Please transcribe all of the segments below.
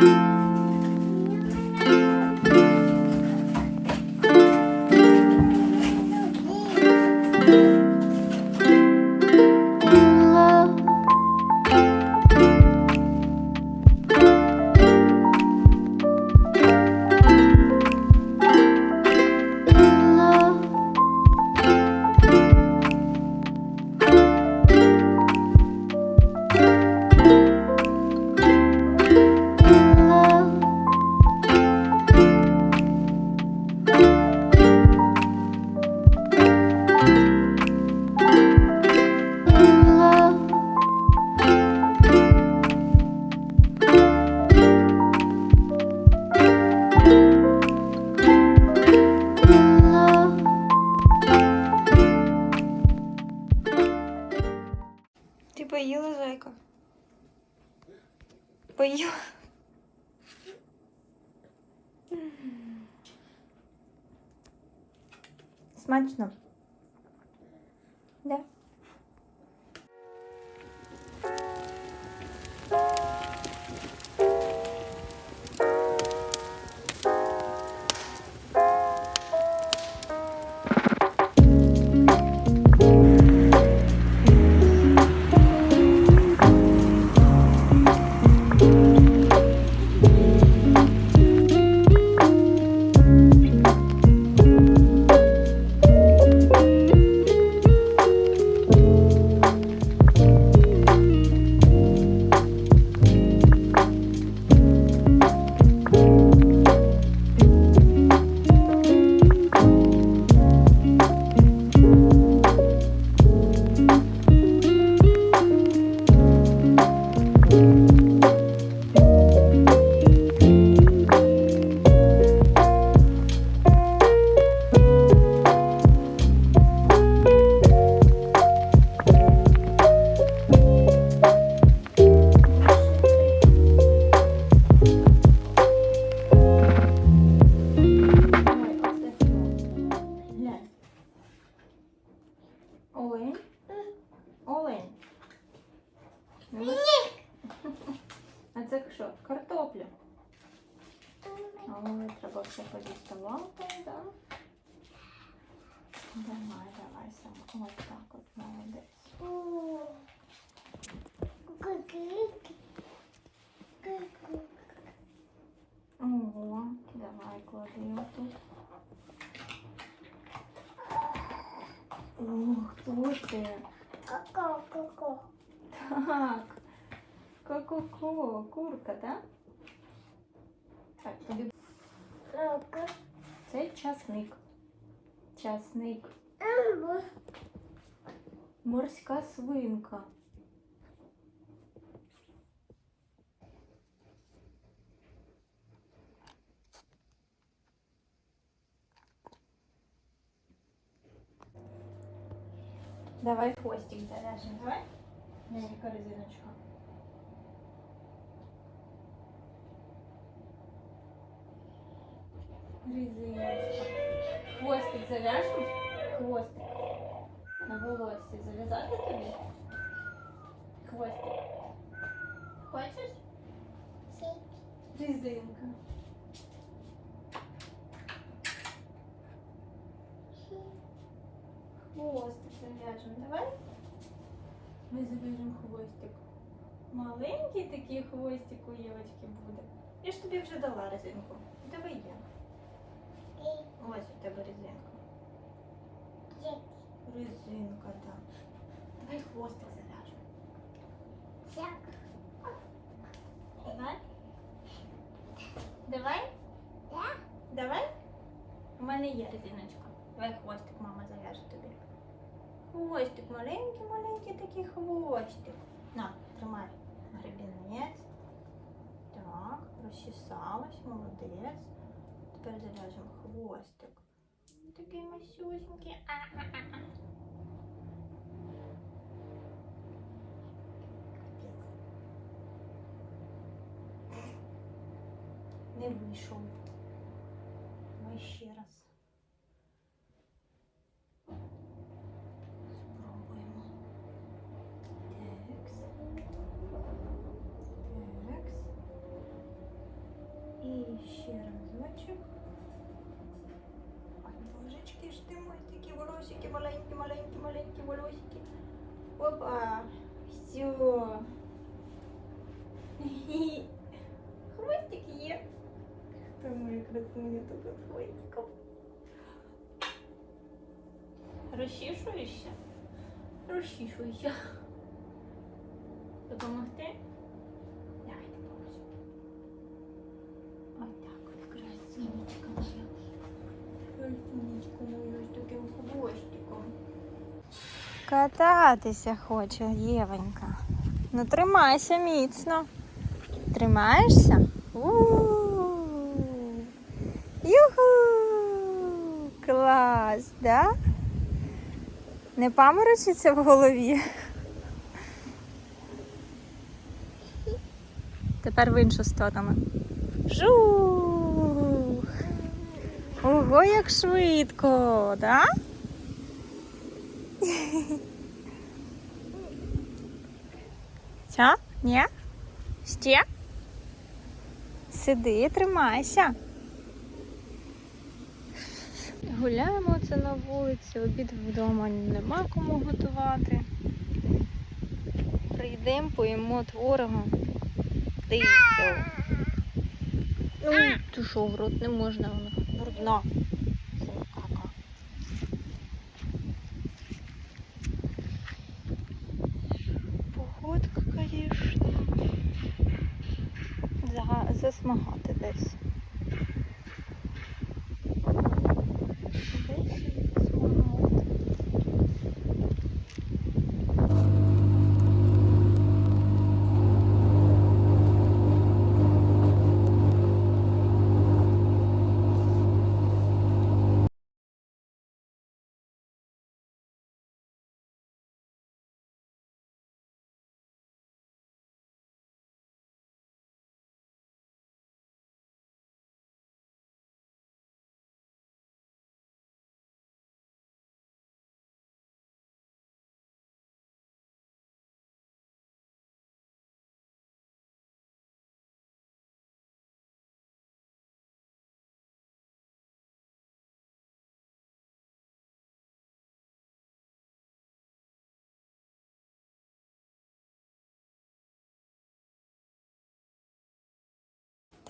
Ти Поїла. Смачно. Давай, давай, сам. Ось так от, молодець. Ого, давай клади тут. Ух, хто ти? Так. Ко-ко-ко, курка, так? Так, тобі це часник. Часник. Морська свинка. Давай хвостик завяжем, давай. Нянька резиночка. Резиночка. Хвостик завяжем? Хвостик. На волосі зав'язати тобі? Хвостик. Хочеш? Резинка. Хвостик зав'яжемо, давай. Ми зав'яжемо хвостик. Маленький такий хвостик у Євочки буде. Я ж тобі вже дала резинку. Давай я. Ось у тебе резинка. Резинка, так. Давай хвостик зав'яжемо. Давай. Давай? Давай? У мене є резиночка. Давай хвостик, мама зав'яже тобі. Хвостик, маленький, маленький такий хвостик. На, тримай гребінець. Так, розчесалась, молодець. Тепер зав'яжемо хвостик. Такий масюсенький. Не вийшов. Давай ще раз. Разочок. Ой, божечки ж ти мой, такі волосики, маленькі, маленькі, маленькі волосики. Опа. Все. Хвостик є. Та моя красуня тут з хвостиком. Розчішуєшся? Розчішуйся. Допомогти? Давай допоможу. Ось так от красунечка моя. Красунечка моя з таким хвостиком. Кататися хоче Євонька. Ну тримайся міцно. Тримаєшся? У-у-у. Юху! Клас, да? Не паморочиться в голові. Тепер в іншу сторону. Жух! Ого, як швидко, да? Що? Ні? Ще? Сиди, тримайся. Гуляємо це на вулиці, обід вдома нема кому готувати. Прийдемо, поїмо творогу. Та й все. Ну, ти що, в рот не можна, вона кака. Погодка. За, засмагати десь. Десь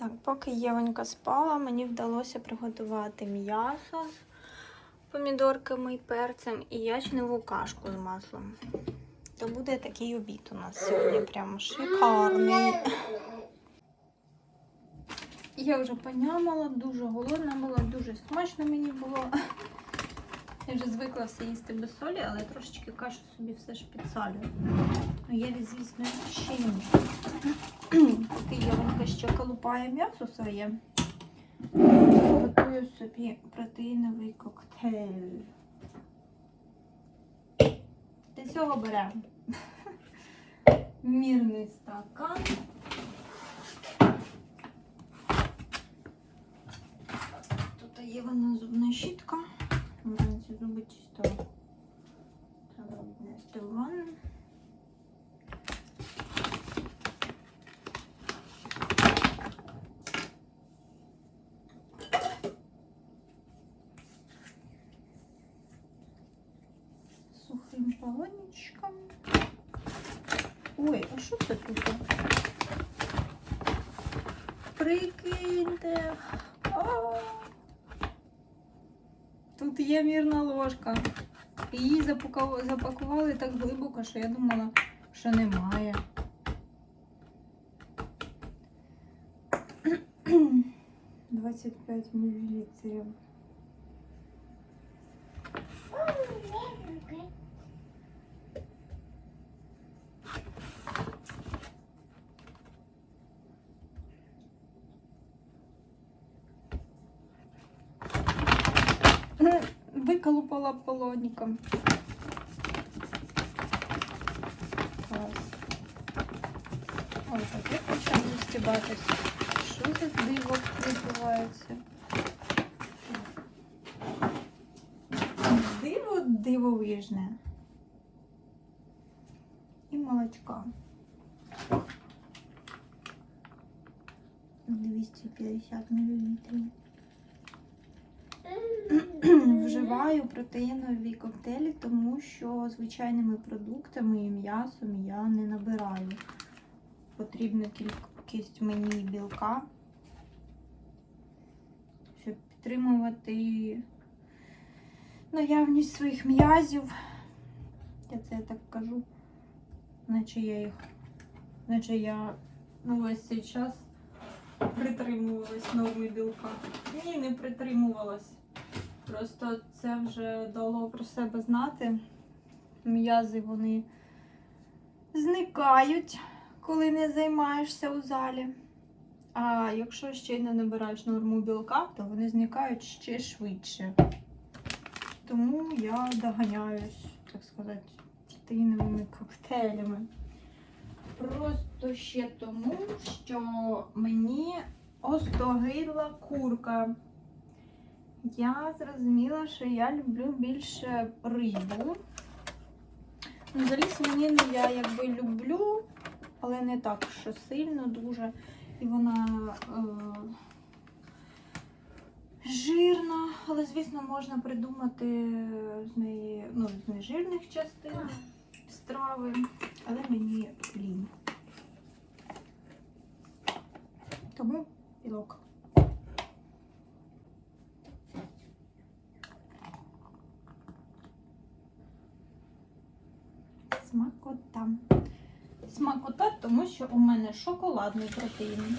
Так, поки Євонька спала, мені вдалося приготувати м'ясо з помідорками і перцем і ячневу кашку з маслом. То буде такий обід у нас сьогодні, прямо шикарний. Я вже понямала, дуже голодна була, дуже смачно мені було. Я вже звикла все їсти без солі, але трошечки кашу собі все ж підсолюю. Ну, я, звісно, ще ні. Поки Євонька ще колупає м'ясо своє, готую собі протеїновий коктейль. Для цього беремо мірний стакан. Ой, а що це тут? Прикиньте. А! Тут є мірна ложка. Її запакували так глибоко, що я думала, що немає. Двадцять п'ять мілілітрів. Виколупала полонником. Клас. Так я почав застібатися. Що за диво відбувається? Диво дивовижне. І молочка. 250 мл. Вживаю протеїнові коктейлі, тому що звичайними продуктами і м'ясом я не набираю. Потрібна кількість мені білка, щоб підтримувати наявність своїх м'язів. Я це так кажу, наче я їх, наче я весь цей час притримувалась норми білка. Ні, не притримувалась. Просто це вже дало про себе знати. М'язи вони зникають, коли не займаєшся у залі. А якщо ще й не набираєш норму білка, то вони зникають ще швидше. Тому я доганяюсь, так сказати, протеїновими коктейлями. Просто ще тому, що мені остогидла курка. Я зрозуміла, що я люблю більше рибу. Ну, Взагалі свинину я якби люблю, але не так, що сильно дуже. І вона е, жирна, але, звісно, можна придумати з неї ну, з нежирних частин страви, але мені лінь. Тому білок. Смакота. Смакота, тому що у мене шоколадний протеїн.